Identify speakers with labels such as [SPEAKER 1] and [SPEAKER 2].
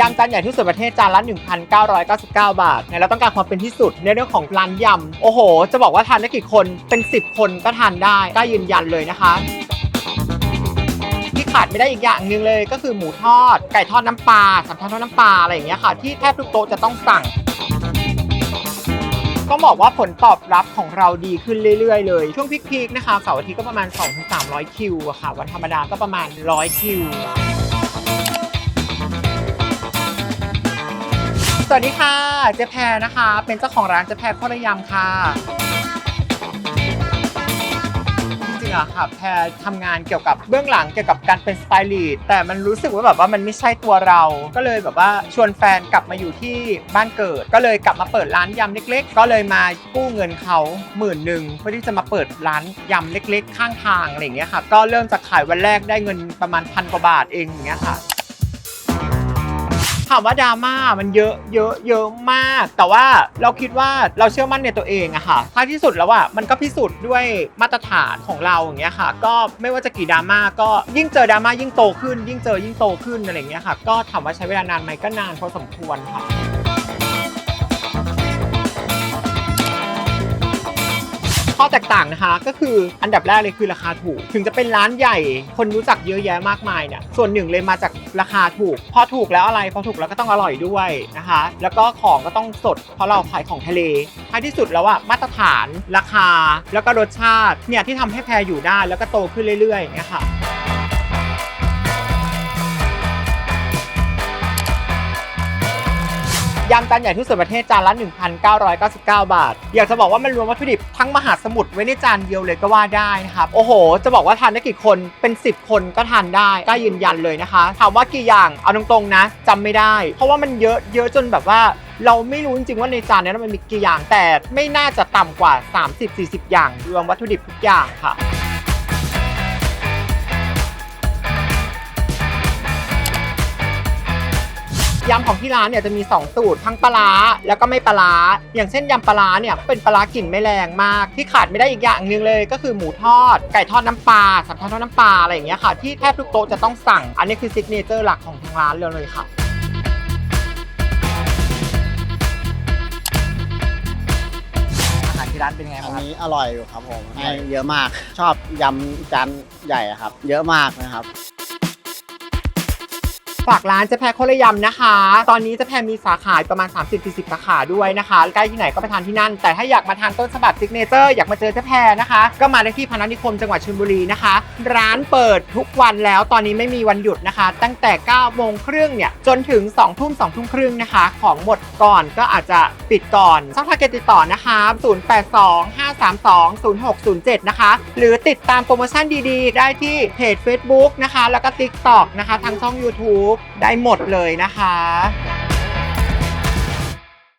[SPEAKER 1] ยำจานใหญ่ที่สุดประเทศจานละ 1,999 บาทเนี่ยเราต้องการความเป็นที่สุดในเรื่องของร้านยำ โอ้โห จะบอกว่าทานได้กี่คนเป็น 10 คนก็ทานได้กล้ายืนยันเลยนะคะที่ขาดไม่ได้อีกอย่างหนึ่งเลยก็คือหมูทอด ไก่ทอดน้ำปลาสับทอดน้ำปลาอะไรอย่างเงี้ยค่ะ ที่แทบทุกโต๊ะจะต้องสั่งต้องบอกว่าผลตอบรับของเราดีขึ้นเรื่อยๆ เลย ช่วงพีคๆนะคะเสาร์อาทิตย์ก็ประมาณ 2-300 คิวอะค่ะ วันธรรมดาก็ประมาณ 100 คิว สวัสดีค่ะ เจแพรนะคะ เป็นเจ้าของร้านเจแพรข้าวระยำค่ะจริงๆอะค่ะแพรทำงานเกี่ยวกับเบื้องหลังเกี่ยวกับการเป็นสไตลิสต์แต่มันรู้สึกว่าแบบว่ามันไม่ใช่ตัวเรา ก็เลยแบบว่าชวนแฟนกลับมาอยู่ที่บ้านเกิด ก็เลยกลับมาเปิดร้านยำเล็ก ๆ ก็เลยมากู้เงินเขาหมื่นหนึ่งเพื่อที่จะมาเปิดร้านยำเล็ก ๆ ข้างทางอะไรอย่างเงี้ยค่ะ ก็เริ่มจากขายวันแรกได้เงินประมาณพันกว่าบาทเองอย่างเงี้ยค่ะ ถามว่าดราม่ามันเยอะเยอะเยอะมาก แต่ว่าเราคิดว่าเราเชื่อมั่นในตัวเองอะค่ะท้ายที่สุดแล้วอะมันก็พิสูจน์ด้วยมาตรฐานของเราอย่างเงี้ยค่ะ ก็ไม่ว่าจะกี่ดราม่าก็ยิ่งเจอดราม่ายิ่งโตขึ้น ยิ่งเจอยิ่งโตขึ้นอะไรเงี้ยค่ะ ก็ถามว่าใช้เวลานานไหมก็นานพอสมควรค่ะ ข้อแตกต่างนะคะก็คืออันดับแรกเลยคือราคาถูก ถึงจะเป็นร้านใหญ่คนรู้จักเยอะแยะมากมายเนี่ยส่วนหนึ่งเลยมาจากราคาถูก พอถูกแล้วอะไรพอถูกแล้วก็ต้องอร่อยด้วยนะคะ แล้วก็ของก็ต้องสด เพราะเราขายของทะเลท้ายที่สุดแล้วอะมาตรฐานราคาแล้วก็รสชาติเนี่ยที่ทำให้แพรอยู่ได้แล้วก็โตขึ้นเรื่อยๆเนี่ยค่ะำจานใหญ่ที่สุดประเทศจานละ 1,999 บาท อยากจะบอกว่ามันรวมวัตถุดิบทั้งมหาสมุทรไว้ในจานเดียวเลยก็ว่าได้นะครับโอ้โห จะบอกว่าทานได้กี่คนเป็น 10 คนก็ทานได้กล้ายืนยันเลยนะคะถามว่ากี่อย่างเอาตรงๆนะจำไม่ได้ เพราะว่ามันเยอะเยอะจนแบบว่าเราไม่รู้จริงๆว่าในจานนั้มันมีกี่อย่างแต่ไม่น่าจะต่ำกว่า 30-40 อย่างรวมวัตถุดิบทุกอย่างค่ะ ยำของที่ร้านเนี่ยจะมี 2 สูตรทั้งปลาร้าแล้วก็ไม่ปลาร้าอย่างเช่นยำปลาร้าเนี่ยเป็นปลาร้ากลิ่นไม่แรงมาก ที่ขาดไม่ได้อีกอย่างหนึ่งเลย ก็คือหมูทอดไก่ทอดน้ำปลาสับทอดน้ำปลาอะไรอย่างเงี้ยค่ะ ที่แทบทุกโต๊ะจะต้องสั่ง อันนี้คือซิกเนเจอร์หลักของทางร้านเลยเลยค่ะอาหารที่ร้านเป็นไง
[SPEAKER 2] อั
[SPEAKER 1] บ้านงครับ
[SPEAKER 2] นี้อร่อยอยู่ครับผม
[SPEAKER 1] ใช่
[SPEAKER 2] ให้เยอะมากชอบยำจานใหญ่อะครับ เยอะมากนะครับ
[SPEAKER 1] ฝากร้านเจแพรโคตรยำนะคะ ตอนนี้เจแพรมีสาขาประมาณ 30-40 สาขาด้วยนะคะ ใกล้ที่ไหนก็ไปทานที่นั่น แต่ถ้าอยากมาทานต้นฉบับซิกเนเจอร์อยากมาเจอเจแพรนะคะ ก็มาได้ที่พนัสนิคมจังหวัดชลบุรีนะคะ ร้านเปิดทุกวันแล้วตอนนี้ไม่มีวันหยุดนะคะ ตั้งแต่9โมงครึ่งเนี่ยจนถึง2ทุ่ม2ทุ่มครึ่งนะคะ ของหมดก่อนก็อาจจะปิดก่อนช่องทางการติดต่อนะคะ 0320607 นะคะ หรือติดตามโปรโมชั่นดีๆ ได้ที่เพจ Facebook นะคะ แล้วก็ TikTok นะคะ ทางช่อง YouTube ได้หมดเลยนะคะ